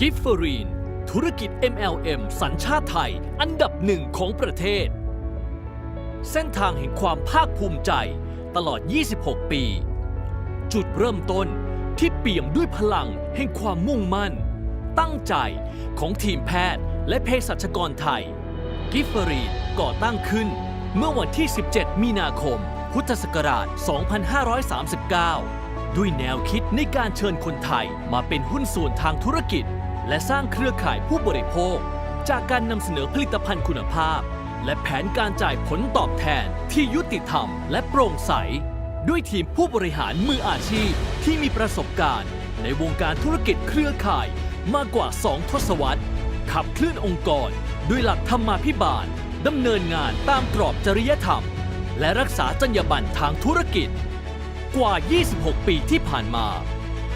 กิฟเฟอรีน ธุรกิจ MLM สัญชาติไทย อันดับหนึ่งของประเทศ เส้นทางแห่งความภาคภูมิใจตลอด 26 ปี จุดเริ่มต้นที่เปี่ยมด้วยพลังแห่งความมุ่งมั่น ตั้งใจของทีมแพทย์และเภสัชกรไทย กิฟเฟอรีนก่อตั้งขึ้นเมื่อวันที่ 17 มีนาคม พุทธศักราช 2539 ด้วยแนวคิดในการเชิญคนไทยมาเป็นหุ้นส่วนทางธุรกิจ และสร้างเครือข่ายผู้บริโภค จากการนำเสนอผลิตภัณฑ์คุณภาพ และแผนการจ่ายผลตอบแทนที่ยุติธรรมและโปร่งใส ด้วยทีมผู้บริหารมืออาชีพที่มีประสบการณ์ ในวงการธุรกิจเครือข่ายมากกว่า 2 ทศวรรษ ขับเคลื่อนองค์กร ด้วยหลักธรรมาภิบาลดำเนินงานตามกรอบจริยธรรม และรักษาจรรยาบรรณทางธุรกิจ กว่า 26 ปีที่ผ่านมา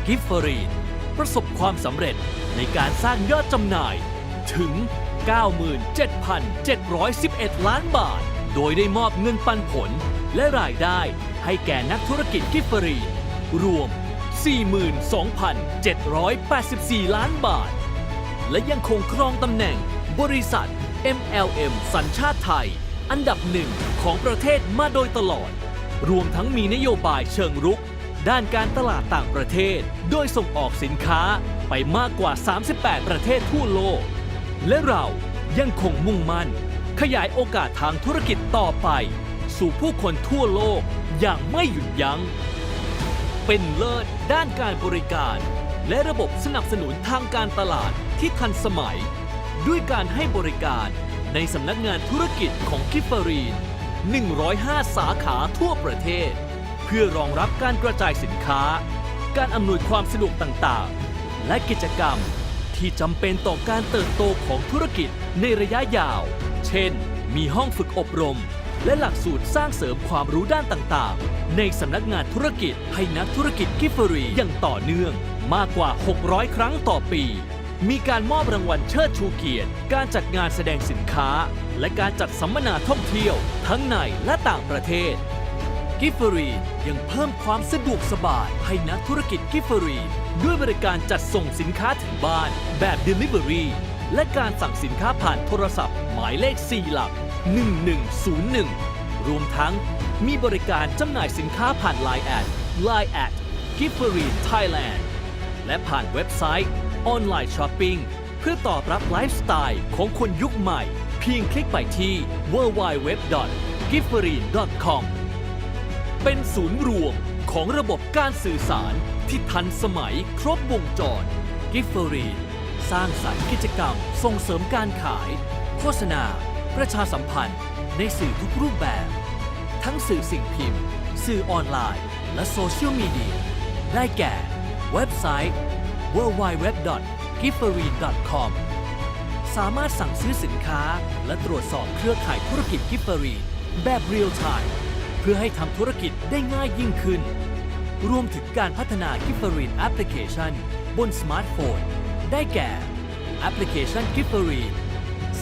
กิฟเฟอรีน ประสบความสำเร็จในการสร้างยอดจำหน่ายถึง 97,711 ล้านบาท โดยได้มอบเงินปันผลและรายได้ให้แก่นักธุรกิจกิฟฟอรี รวม 42,784 ล้านบาท และยังคงครองตำแหน่งบริษัท MLM สัญชาติไทย อันดับหนึ่งของประเทศมาโดยตลอด รวมทั้งมีนโยบายเชิงรุก ด้านการตลาดต่างประเทศ โดยส่งออกสินค้าไปมากกว่า 38 ประเทศทั่วโลก และเรายังคงมุ่งมั่น ขยายโอกาสทางธุรกิจต่อไป สู่ผู้คนทั่วโลกอย่างไม่หยุดยัง้ง เป็นเลิศด้านการบริการ และระบบสนับสนุนทางการตลาดที่ทันสมัย ด้วยการให้บริการในสำนักงานธุรกิจของกิฟเฟอรีน 105 สาขาทั่วประเทศ เพื่อรองรับการกระจายสินค้า การอำนวยความสะดวกต่างๆ และกิจกรรมที่จำเป็นต่อการเติบโตของธุรกิจในระยะยาว เช่น มีห้องฝึกอบรม และหลักสูตรสร้างเสริมความรู้ด้านต่างๆ ในสำนักงานธุรกิจให้นักธุรกิจกิฟเฟอรีอย่างต่อเนื่องมากกว่า 600 ครั้งต่อปี มีการมอบรางวัลเชิดชูเกียรติ การจัดงานแสดงสินค้า และการจัดสัมมนาท่องเที่ยว ทั้งในและต่างประเทศ กิฟเฟอรียังเพิ่มความสะดวกสบาย ให้นักธุรกิจกิฟเฟอรีด้วยบริการจัดส่งสินค้าถึงบ้านแบบ Delivery และการสั่งสินค้าผ่านโทรศัพท์ หมายเลข 4 หลัก 1101 รวมทั้งมีบริการจำหน่ายสินค้าผ่าน Line แอด Line แอด g i f f e r i n Thailand และผ่านเว็บไซต์ ออนไลน์ช้อปปิ้งเพื่อตอบรับไลฟ์สไตล์ของคนยุคใหม่ เพียงคลิกไปที่ www.gifferin.com เป็นศูนย์รวมของระบบการสื่อสารที่ทันสมัยครบวงจร กิฟเฟอรี สร้างสรรค์กิจกรรมส่งเสริมการขาย โฆษณา ประชาสัมพันธ์ ในสื่อทุกรูปแบบ ทั้งสื่อสิ่งพิมพ์ สื่อออนไลน์ และโซเชียลมีเดีย ได้แก่ เว็บไซต์ www.gifferin.com สามารถสั่งซื้อสินค้า และตรวจสอบเครือข่ายธุรกิจกิฟเฟอรีแบบเรียลไทม์ เพื่อให้ทำธุรกิจได้ง่ายยิ่งขึ้น รวมถึงการพัฒนากิฟฟอรีนแอปพลิเคชันบนสมาร์ทโฟน ได้แก่แอปพลิเคชันกิฟฟอรีน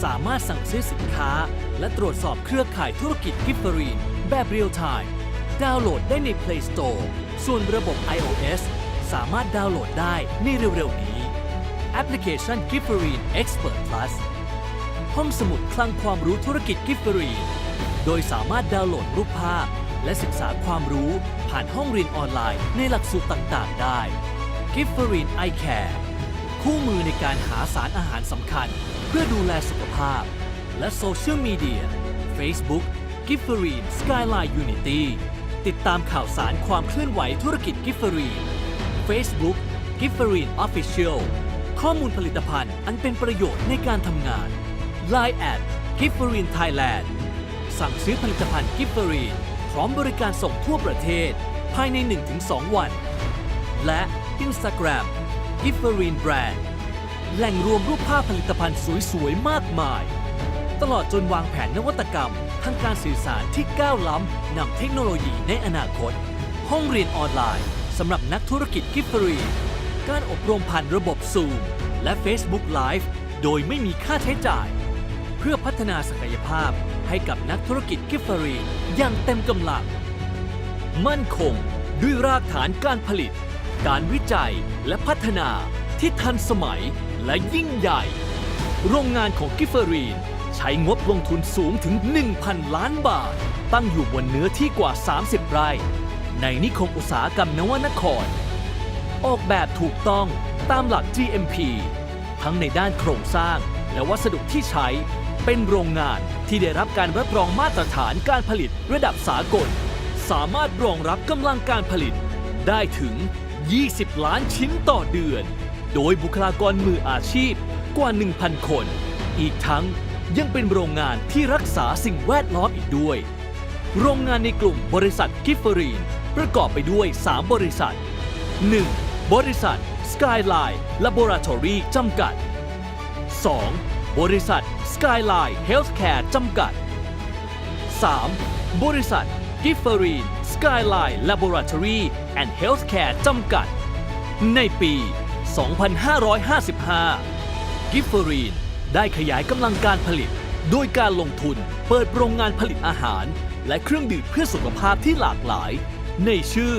สามารถสั่งซื้อสินค้า และตรวจสอบเครือข่ายธุรกิจกิฟฟอรีนแบบเรียลไทม์ดาวน์โหลดได้ใน Play Store ส่วนระบบ iOS สามารถดาวน์โหลดได้ในเร็วๆนี้ แอปพลิเคชัน g i f f e r i n Expert Plus ห้องสมุดคลังความรู้ธุรกิจ g i f f e r i n โดยสามารถดาวน์โหลดรูปภาพ และศึกษาความรู้ผ่านห้องเรียนออนไลน์ในหลักสูตรต่างๆ ได้ g i f f e r i n Eye Care คู่มือในการหาสารอาหารสำคัญ เพื่อดูแลสุขภาพ และโซเชียลมีเดีย Facebook g i f f e r i n Skyline Unity ติดตามข่าวสารความเคลื่อนไหวธุรกิจ g i f f e r i n Facebook g i f f e r i n Official ข้อมูลผลิตภัณฑ์อันเป็นประโยชน์ในการทำงาน Line แอด g i f f e r i n Thailand สั่งซื้อผลิตภัณฑ์ g i f f e r i n พร้อมบริการส่งทั่วประเทศ ภายใน 1-2 วัน และ Instagram g i f f e r i n Brand แหล่งรวมรูปภาพผลิตภัณฑ์สวยๆ มากมาย ตลอดจนวางแผนนวัตกรรม ทางการสื่อสารที่ก้าวล้ำนำเทคโนโลยีในอนาคต ห้องเรียนออนไลน์สำหรับนักธุรกิจกิฟเฟอรีนการอบรมผ่านระบบ Zoom และ Facebook Live โดยไม่มีค่าใช้จ่าย เพื่อพัฒนาศักยภาพ ให้กับนักธุรกิจกิฟเฟอรีอย่างเต็มกำลัง มั่นคงด้วยรากฐานการผลิต การวิจัยและพัฒนาที่ทันสมัยและยิ่งใหญ่ โรงงานของกิฟเฟอรีน ใช้งบลงทุนสูงถึง 1,000 ล้านบาท ตั้งอยู่บนเนื้อที่กว่า 30 ไร่ ในนิคมอุตสาหกรรมนวนคร ออกแบบถูกต้องตามหลัก GMP ทั้งในด้านโครงสร้างและวัสดุที่ใช้เป็นโรงงาน ที่ได้รับการรับรองมาตรฐานการผลิตระดับสากล สามารถรองรับกำลังการผลิต ได้ถึง 20 ล้านชิ้นต่อเดือน โดยบุคลากรมืออาชีพกว่า 1,000 คน อีกทั้งยังเป็นโรงงานที่รักษาสิ่งแวดล้อมอีกด้วย โรงงานในกลุ่มบริษัทกิฟเฟอรีน ประกอบไปด้วย 3 บริษัท 1. บริษัท Skyline Laboratory จำกัด 2. บริษัท Skyline Healthcare จำกัด 3. บริษัท g i f f e r i n Skyline Laboratory and Healthcare จำกัด ในปี 2555 g i f f e r i n ได้ขยายกำลังการผลิต โดยการลงทุนเปิดโรงงานผลิตอาหาร และเครื่องดื่มเพื่อสุขภาพที่หลากหลาย ในชื่อ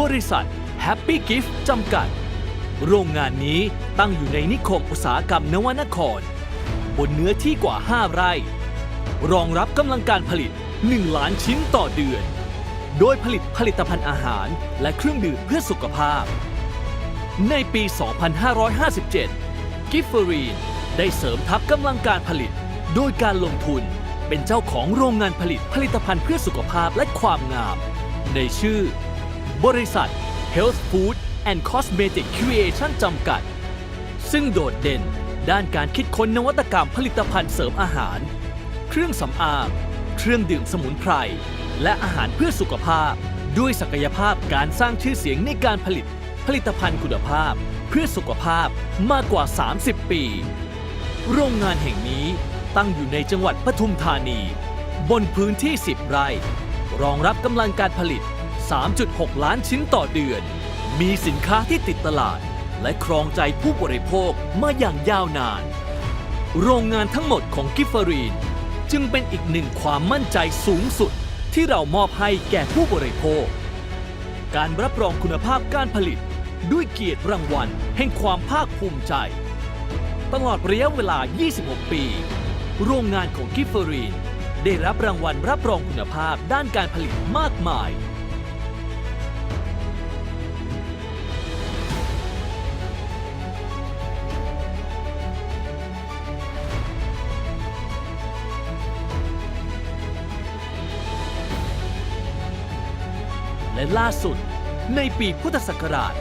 บริษัท Happy Gift จำกัด โรงงานนี้ตั้งอยู่ในนิคมอุตสาหกรรมนวนคร บนเนื้อที่กว่า 5 ไร่ รองรับกำลังการผลิต 1 ล้านชิ้นต่อเดือน โดยผลิตผลิตภัณฑ์อาหารและเครื่องดื่มเพื่อสุขภาพ ในปี 2557 กิฟเฟอรีนได้เสริมทัพกำลังการผลิต โดยการลงทุนเป็นเจ้าของโรงงานผลิตผลิตภัณฑ์เพื่อสุขภาพและความงาม ในชื่อ บริษัท Health Food and Cosmetic Creation จำกัด ซึ่งโดดเด่น ด้านการคิดค้นนวัตกรรมผลิตภัณฑ์เสริมอาหาร เครื่องสำอาง เครื่องดื่มสมุนไพร และอาหารเพื่อสุขภาพ ด้วยศักยภาพการสร้างชื่อเสียงในการผลิต ผลิตภัณฑ์คุณภาพ เพื่อสุขภาพมากกว่า 30 ปี โรงงานแห่งนี้ตั้งอยู่ในจังหวัดปทุมธานี บนพื้นที่ 10 ไร่ รองรับกำลังการผลิต 3.6 ล้านชิ้นต่อเดือน มีสินค้าที่ติดตลาด และครองใจผู้บริโภคมาอย่างยาวนาน โรงงานทั้งหมดของกิฟฟอรีน จึงเป็นอีกหนึ่งความมั่นใจสูงสุดที่เรามอบให้แก่ผู้บริโภค การรับรองคุณภาพการผลิต ด้วยเกียรติรางวัลแห่งความภาคภูมิใจ ตลอดระยะเวลา 26 ปี โรงงานของกิฟฟอรีน ได้รับรางวัลรับรองคุณภาพด้านการผลิตมากมาย และล่าสุด ในปีพุทธศักราช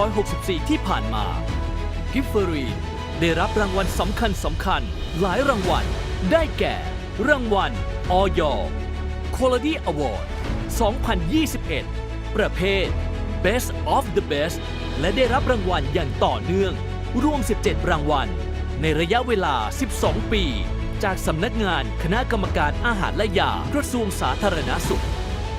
2564 ที่ผ่านมา กิฟเฟอรีนได้รับรางวัลสำคัญสำคัญหลายรางวัล ได้แก่ รางวัลออย Quality Award 2021 ประเภท Best of the Best และได้รับรางวัลอย่างต่อเนื่อง รวม 17 รางวัล ในระยะเวลา 12 ปี จากสำนักงานคณะกรรมการอาหารและยากระทรวงสาธารณสุข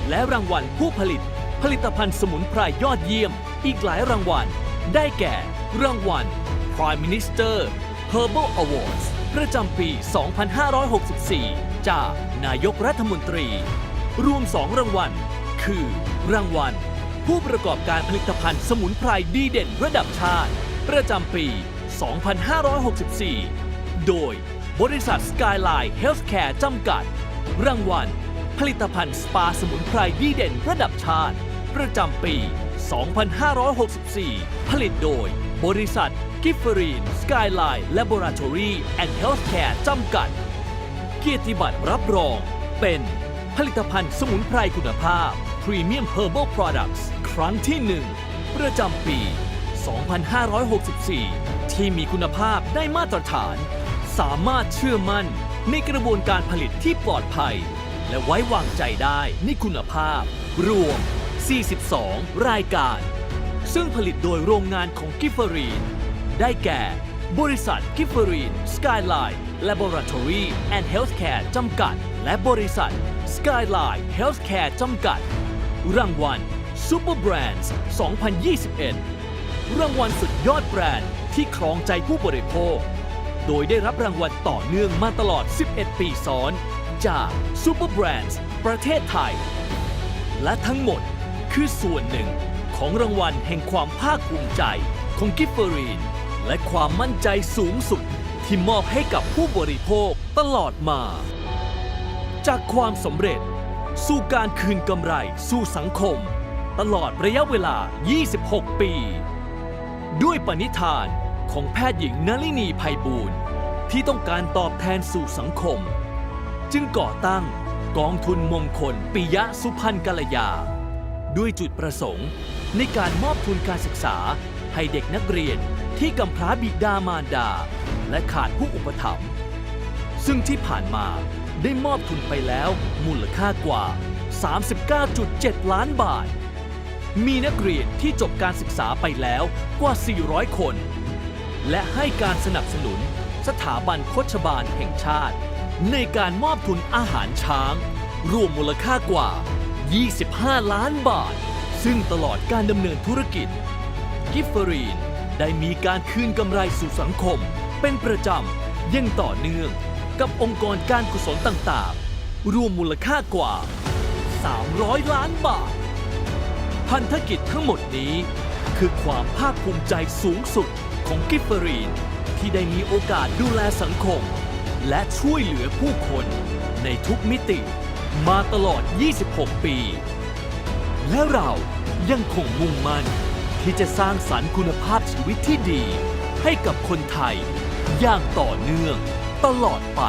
และรางวัลผู้ผลิต ผลิตภัณฑ์สมุนไพรยอดเยี่ยม อีกหลายรางวัล ได้แก่ รางวัล Prime Minister Herbal Awards ประจำปี 2564 จากนายกรัฐมนตรี รวม 2 รางวัล คือ รางวัล ผู้ประกอบการผลิตภัณฑ์สมุนไพรดีเด่นระดับชาติ ประจำปี 2564 โดย บริษัท Skyline Healthcare จำกัด รางวัล ผลิตภัณฑ์สปาสมุนไพรดีเด่นระดับชาติ ประจำปี 2564 ผลิตโดย บริษัท กิฟเฟอรีน สกายไลน์ Laboratory and Healthcare จำกัด เกียรติบัตรรับรอง เป็นผลิตภัณฑ์สมุนไพรคุณภาพ Premium Herbal Products ครั้งที่ 1 ประจำปี 2564 ที่มีคุณภาพได้มาตรฐาน สามารถเชื่อมั่นในกระบวนการผลิตที่ปลอดภัย และไว้วางใจได้ในคุณภาพ รวม 42 รายการ ซึ่งผลิตโดยโรงงานของกิฟเฟอรีน ได้แก่ บริษัทกิฟเฟอรีนสกายไลน์ Laboratory and Healthcare จำกัด และบริษัท Skyline Healthcare จำกัด รางวัล Super Brands 2021 รางวัลสุดยอดแบรนด์ที่ครองใจผู้บริโภค โดยได้รับรางวัลต่อเนื่องมาตลอด 11 ปีซ้อน จาก Super Brands ประเทศไทย และทั้งหมดคือส่วนหนึ่งของรางวัลแห่งความภาคภูมิใจของกิฟเฟอรีน และความมั่นใจสูงสุดที่มอบให้กับผู้บริโภคตลอดมา จากความสำเร็จ สู่การคืนกำไรสู่สังคม ตลอดระยะเวลา 26 ปี ด้วยปณิธานของแพทย์หญิงนลินีภัยบูรณ์ที่ต้องการตอบแทนสู่สังคม จึงก่อตั้งกองทุนมงคลปิยะสุพรรณกัลยา ด้วยจุดประสงค์ ในการมอบทุนการศึกษาให้เด็กนักเรียนที่กำพร้าบิดามารดา และขาดผู้อุปถัมภ์ซึ่งที่ผ่านมาได้มอบทุนไปแล้วมูลค่ากว่า 39.7 ล้านบาท มีนักเรียนที่จบการศึกษาไปแล้วกว่า 400 คน และให้การสนับสนุนสถาบันโคชบาลแห่งชาติ ในการมอบทุนอาหารช้าง รวมมูลค่ากว่า 25 ล้านบาท ซึ่งตลอดการดำเนินธุรกิจ กิฟเฟอรีนได้มีการคืนกำไรสู่สังคม เป็นประจำยังต่อเนื่องกับองค์กรการกุศลต่างๆ รวมมูลค่ากว่า 300 ล้านบาท พันธกิจทั้งหมดนี้ คือความภาคภูมิใจสูงสุดของกิฟเฟอรีน ที่ได้มีโอกาสดูแลสังคม และช่วยเหลือผู้คนในทุกมิติมาตลอด 26 ปี และเรายังคงมุ่งมั่นที่จะสร้างสรรค์คุณภาพชีวิตที่ดี ให้กับคนไทยอย่างต่อเนื่องตลอดไป